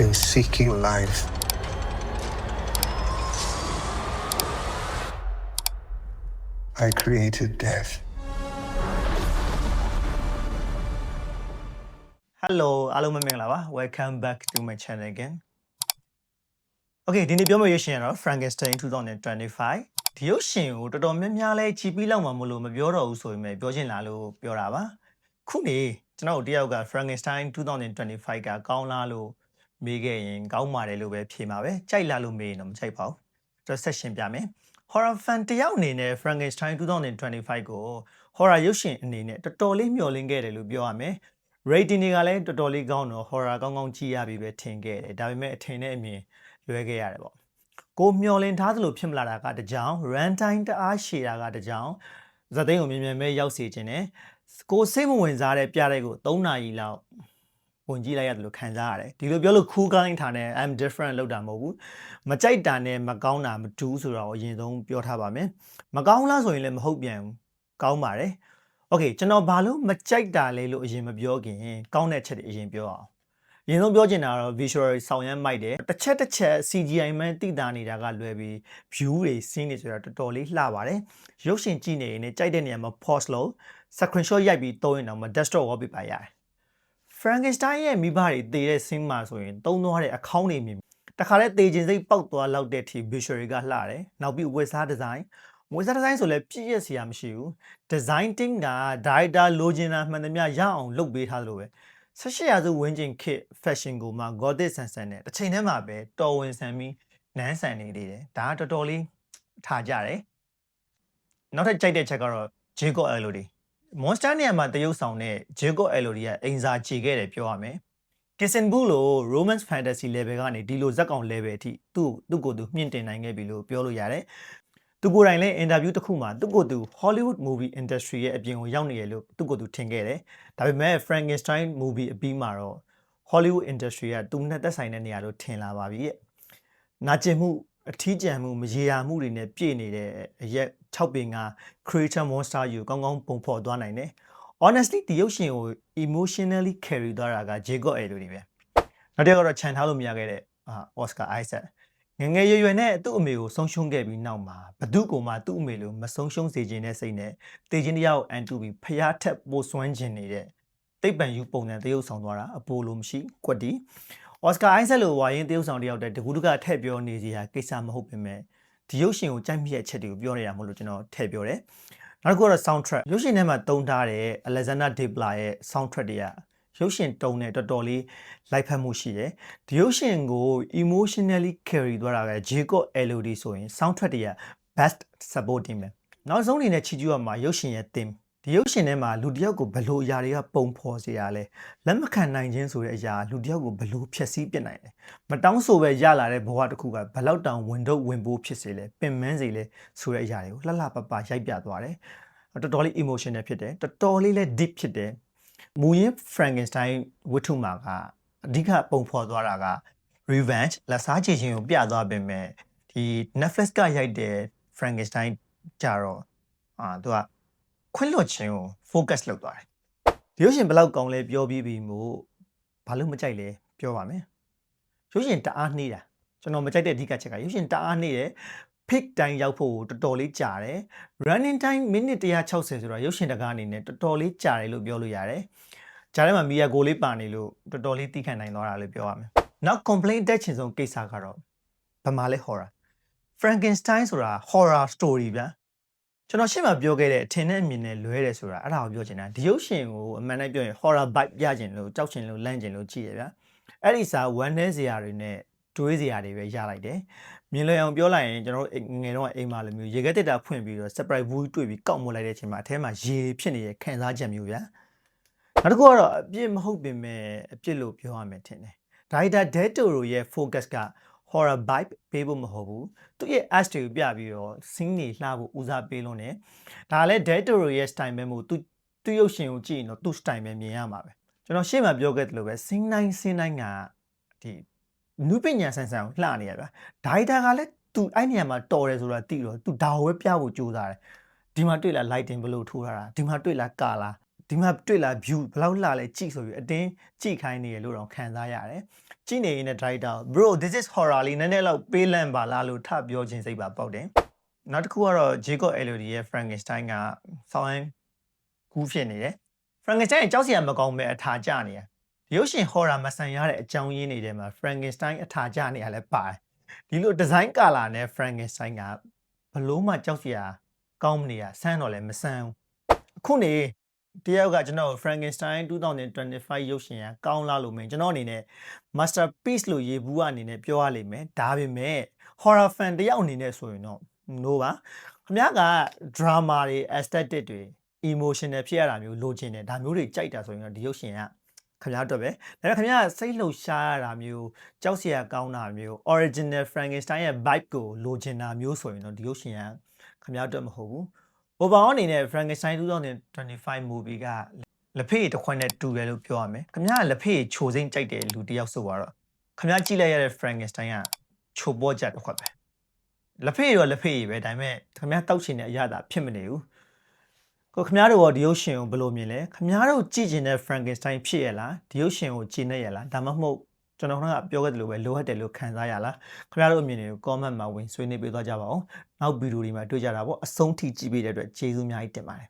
in seeking life. I created death. Hello အားလုံးပဲမင်္ဂလာပါ Welcome back to my channel again Okay ဒီနေ့ပြောမယ့်ရုပ်ရှင်ကတော့ Frankenstein 2025ဒီရုပ်ရှင်ကိုတော်တော်များများလဲကြည်ပြီးလောက်မှမလို့မပြောတော့ဘူးဆိုပေမဲ့ပြောချင်လာလို့ပြောတာပါခုနေကျွန်တော်တို့တယောက်က Frankenstein 2025ကကောင်းလားလို့ မေးခဲ့ရင်ကောင်းပါတယ်လို့ပဲဖြေမှာပဲကြိုက်လားလို့မေးရင်တော့မကြိုက်ပါဘူးကျွန်တော်ဆက်ရှင်ပြမယ် horror fan တယောက်အနေနဲ့ Frankenstein 2025ကို horror ရုပ်ရှင်အနေနဲ့တော်တော်လေးမျှော်လင့်ခဲ့တယ်လို့ပြောရမယ် rating တွေကလည်းတော်တော်လေးကောင်းတော့ horror ကောင်းကောင်းကြည့်ရပြီပဲထင်ခဲ့တယ်ဒါပေမဲ့အထင်နဲ့အမြင်လွဲခဲ့ရတယ်ပေါ့ကိုမျောလင်ထားသလိုဖြစ်မလာတာကတကြောင် run time တအားရှည်တာကတကြောင်ဇာတ်သိမ်းကိုမြင်မြန်မဲရောက်စေခြင်းနဲ့ကိုစိတ်မဝင်စားတဲ့ပြတဲ့ကို3နာရီလောက် ဝင်ကြည့်လိုက်ရတယ်လို့ခံစားရတယ်ဒီလိုပြောလို့ cool guy ထားနဲ့ I'm different လောက်တာမဟုတ်ဘူးမကြိုက်တာနဲ့မကောင်းတာမတူးဆိုတော့အရင်ဆုံးပြောထားပါမယ်မကောင်းလားဆိုရင်လည်းမဟုတ်ပြန်ဘူးကောင်းပါတယ် okay ကျွန်တော်ဘာလို့မကြိုက်တာလဲလို့အရင်မပြောခင်ကောင်းတဲ့ချက်တွေအရင်ပြောအောင်အရင်ဆုံးပြောချင်တာကတော့ visual ဆောင်ရမ်းမိုက်တယ်တစ်ချက်တစ်ချက် CGI မှန်တိတာနေတာကလွယ်ပြီး view တွေ scene တွေဆိုတာတော်တော်လေးလှပါတယ်ရုပ်ရှင်ကြည့်နေရင်လည်းကြိုက်တဲ့နေရာမှာ pause လုပ် screenshot ရိုက်ပြီးသုံးရင်တော့ desktop wallpaper ရတယ် Frankenstein ရဲ့မိဘတွေတည်တဲ့ scene မှာဆိုရင်သုံးသွားတဲ့အခေါင်းတွေမြင်တခါလဲတေခြင်းစိတ်ပေါက်သွားလောက်တဲ့ထိ visual တွေကလှတယ်နောက်ပြီး web design design ဝေစားဒီဇိုင်းဆိုလည်းပြည့်ရစရာမရှိဘူးဒီဇိုင်းတင်းကဒါရိုက်တာလိုချင်တာမှန်သမျှရအောင်လုပ်ပေးထားသလိုပဲ18ရာစုဝင်းကျင်ခေတ် fashion ကိုမှ gothic ဆန်ဆန်နဲ့တစ်ချိန်တည်းမှာပဲတော်ဝင်ဆန်ပြီးနန်းဆန်နေသေးတယ်ဒါကတော်တော်လေးထားကြတယ်နောက်ထပ်ကြိုက်တဲ့ချက်ကတော့ Jacob Elordi Monster နေရာမှာတရုပ်ဆောင်တဲ့ Jacob Elordi ကအိမ်စာခြေခဲ့တယ်ပြောရမယ် Kissing Boo လို့ romance fantasy level ကနေဒီလိုဇက်ကောင် level အထိသူ့သူ့ကိုယ်သူမြင့်တင်နိုင်ခဲ့ပြီလို့ပြောလို့ရတယ်သူကိုယ်တိုင်လည်းအင်တာဗျူးတစ်ခုမှာသူ့ကိုယ်သူ Hollywood movie industry ရဲ့အပြင်ကိုရောက်နေရလို့သူ့ကိုယ်သူထင်ခဲ့တယ်။ဒါပေမဲ့ Frankenstein movie အပြီးမှာတော့ Hollywood industry ကသူနဲ့သက်ဆိုင်တဲ့နေရာလို့ထင်လာပါပြီရဲ့။နာကျင်မှု အထီးကျန်မှုမရေရာမှုတွေနဲ့ပြည့်နေတဲ့အရက်6ပင်က creature monster ယူကောင်းကောင်းပုံဖော်သွားနိုင်တယ်။ honestly ဒီရုပ်ရှင်ကို emotionally carry သွားတာက Jacob Elordi ပဲ။နောက်တစ်ယောက်ကတော့ခြံထားလို့မရခဲ့တဲ့အာ Oscar Isaac ငယ်ငယ်ရွယ်ရွယ်နဲ့သူ့အမေကိုဆုံးရှုံးခဲ့ပြီးနောက်မှာဘသူကိုမှသူ့အမေလိုမဆုံးရှုံးစေခြင်းနဲ့စိတ်နဲ့တေခြင်းတရားကိုအန်တူပြီးဖျားထက်ပိုစွမ်းခြင်းနေတဲ့တိတ်ပံယူပုံစံတရုပ်ဆောင်သွားတာအပိုလိုမရှိကွက်တီ အော်စကာအိုက်ဆက်လိုဝါရင်တရုပ်ဆောင်တယောက်တည်းတကူးတကထည့်ပြောနေစီဟာကိစ္စမဟုတ်ပင်မဲ့ဒီရုပ်ရှင်ကိုကြိုက်မိတဲ့အချက်တွေကိုပြောနေတာမဟုတ်လို့ကျွန်တော်ထည့်ပြောတယ်နောက်တစ်ခုကတော့ soundtrack ရုပ်ရှင်ထဲမှာတုံးထားတဲ့ Alexander Desplat ရဲ့ soundtrack တွေကရုပ်ရှင်တုံးနဲ့တော်တော်လေးလိုက်ဖက်မှုရှိတယ်ဒီရုပ်ရှင်ကို emotionally carry သွားတာက Jacob Elordi ဆိုရင် soundtrack တွေက best supporting ပဲနောက်ဆုံးအနေနဲ့ချီကျူးရမှာရုပ်ရှင်ရဲ့ theme ဒီရုပ်ရှင်ထဲမှာလူတစ်ယောက်ကိုဘယ်လိုအရာတွေကပုံဖော်စေရလဲလက်မခံနိုင်ခြင်းဆိုတဲ့အရာလူတစ်ယောက်ကိုဘယ်လိုဖျက်ဆီးပစ်နိုင်လဲမတောင်းဆိုပဲရလာတဲ့ဘဝတစ်ခုကဘယ်လောက်တောင်ဝင်တော့ဝင်ပိုးဖြစ်စေလဲပင်မန်းစေလဲဆိုတဲ့အရာတွေကိုလှလှပပရိုက်ပြသွားတယ်တော်တော်လေး emotional ဖြစ်တယ်တော်တော်လေးလည်း deep ဖြစ်တယ်မူရင်း Frankenstein ဝတ္ထုမှာကအဓိကပုံဖော်သွားတာက revenge လက်စားချေခြင်းကိုပြသွားပေမဲ့ဒီ Netflix ကရိုက်တဲ့ Frankenstein ကြတော့အာသူက ခွင့်လွှတ်ခြင်းကို focus လုပ်သွားတယ်ဒီရုပ်ရှင်ဘယ်လောက်ကောင်းလဲပြောပြီးပြီမို့ဘာလို့မကြိုက်လဲပြောပါမယ်ရုပ်ရှင်တအားနှေးတာကျွန်တော်မကြိုက်တဲ့အဓိကချက်ကရုပ်ရှင်တအားနှေးတယ် pick time ရောက်ဖို့တော်တော်လေးကြာတယ် running time မိနစ်160ဆိုတော့ရုပ်ရှင်တကားအနေနဲ့တော်တော်လေးကြာတယ်လို့ပြောလို့ရတယ်ဂျားထဲမှာမီယာကိုလေးပါနေလို့တော်တော်လေးသိခံနိုင်တော့တာလို့ပြောရမယ်နောက် complaint တက်ချင်ဆုံးကိစ္စကတော့ဘာမှလဲ horror Frankenstein ဆိုတာ horror story ဗျာ ကျွန်တော်ရှင်းမှာပြောခဲ့တဲ့အထင်နဲ့အမြင်နဲ့လွဲတယ်ဆိုတာအဲ့ဒါကိုပြောချင်တာဒီရုပ်ရှင်ကိုအမှန်တမ်းပြောရင် horror vibe ပြချင်လို့ကြောက်ချင်လို့လန့်ချင်လို့ကြည့်ရဗျာအဲ့ဒီစာဝမ်းနည်းစရာတွေနဲ့တွေးစရာတွေပဲရလိုက်တယ်မြင်လွယ်အောင်ပြောလိုက်ရင်ကျွန်တော်တို့ငယ်တော့အိမ်မှာလိုမျိုးရေခဲတက်တာဖွင့်ပြီးတော့ surprise view တွေ့ပြီးကောက်မလိုက်တဲ့အချိန်မှာအထဲမှာရေဖြစ်နေတဲ့ခံစားချက်မျိုးဗျာနောက်တစ်ခုကတော့အပြစ်မဟုတ်ပင်မဲ့အပြစ်လို့ပြောရမယ်ထင်တယ်ဒါရိုက်တာဒဲတိုရိုရဲ့ focus က horror vibe ပေးဖို့မဟုတ်ဘူးသူ့ရဲ့ act တွေကိုပြပြီးတော့ scene တွေလှဖို့ဦးစားပေးလို့ ਨੇ ဒါလည်း date story ရဲ့ style ပဲမို့သူသူရုပ်ရှင်ကိုကြည့်ရင်တော့သူ့ style ပဲမြင်ရမှာပဲကျွန်တော်ရှေ့မှာပြောခဲ့သလိုပဲ scene တိုင်း scene တိုင်းကဒီနုပညာဆန်ဆန်ကိုလှနေရဗျာဒါရိုက်တာကလည်းသူအဲ့နေရာမှာတော်တယ်ဆိုတာသိတော့သူဒါကိုပဲပြဖို့ကြိုးစားတယ်ဒီမှာတွေ့လား lighting ဘယ်လိုထိုးထားတာဒီမှာတွေ့လားကာလာ ဒီမှာတွေ့လား view ဘယ်လောက်လှလဲကြည့်ဆိုပြီးအတင်းကြည့်ခိုင်းနေရလို့တော့ခံစားရတယ်ကြည့်နေရင်လည်း director bro this is horror လေးနည်းနည်းလောက်ပေးလန့်ပါလားလို့ထပြောခြင်းစိတ်ပါပေါက်တယ်နောက်တစ်ခုကတော့ Jacob Elodie ရဲ့ Frankenstein ကဆောင်းကူးဖြစ်နေတယ် Frankenstein ရဲ့ကြောက်စရာမကောင်းမဲ့အထာကျနေတယ်ဒီရုပ်ရှင် horror မဆန်ရတဲ့အကြောင်းရင်းတွေထဲမှာ Frankenstein အထာကျနေရလဲပါတယ်ဒီလို design color နဲ့ Frankenstein ကဘလို့မှကြောက်စရာကောင်းမနေရဆန်းတော့လည်းမဆန်းဘူးအခုနေ တယောက်ကကျွန်တော် Frankenstein 2025ရုပ်ရှင်ကကောင်းလားလို့မင်းကျွန်တော်အနေနဲ့ masterpiece လို့ရေဘူးအနေနဲ့ပြောရလိမ့်မယ်ဒါပေမဲ့ horror fan တယောက်အနေနဲ့ဆိုရင်တော့ no ပါခင်ဗျားက drama တွေ aesthetic တွေ emotional ဖြစ်ရတာမျိုးလိုချင်တယ်ဒါမျိုးတွေကြိုက်တာဆိုရင်တော့ဒီရုပ်ရှင်ကခင်ဗျားအတွက်ပဲဒါပေမဲ့ခင်ဗျားကစိတ်လှုပ်ရှားရတာမျိုးကြောက်စရာကောင်းတာမျိုး original Frankenstein ရဲ့ vibe ကိုလိုချင်တာမျိုးဆိုရင်တော့ဒီရုပ်ရှင်ကခင်ဗျားအတွက်မဟုတ်ဘူး overall အနေနဲ့ Frankenstein 2025 movie ကလက်ဖေးတစ်ခွက်နဲ့တူတယ်လို့ပြောရမယ်ခင်ဗျားကလက်ဖေးချိုစိမ့်ကြိုက်တဲ့လူတစ်ယောက်ဆိုတော့ခင်ဗျားကြည့်လိုက်ရတဲ့ Frankenstein ကချိုပေါ်ကြတစ်ခွက်ပဲလက်ဖေးရောလက်ဖေးပဲဒါပေမဲ့ခင်ဗျားတောက်ချင်တဲ့အရာသာဖြစ်မနေဘူးကိုခင်ဗျားတို့ရောဒီရုပ်ရှင်ကိုဘယ်လိုမြင်လဲခင်ဗျားတို့ကြည့်ချင်တဲ့ Frankenstein ဖြစ်ရလားဒီရုပ်ရှင်ကိုကြည့်နေရလားဒါမှမဟုတ် ကျွန်တော်ကပြောခဲ့သလိုပဲလိုအပ်တယ်လို့ခံစားရလားခင်ဗျားတို့အမြင်တွေကို comment မှာဝင်ဆွေးနွေးပေးသွားကြပါဦးနောက်ဗီဒီယိုတွေမှာတွေ့ကြတာပေါ့အဆုံးထိကြည့်ပေးတဲ့အတွက်ကျေးဇူးအများကြီးတင်ပါတယ်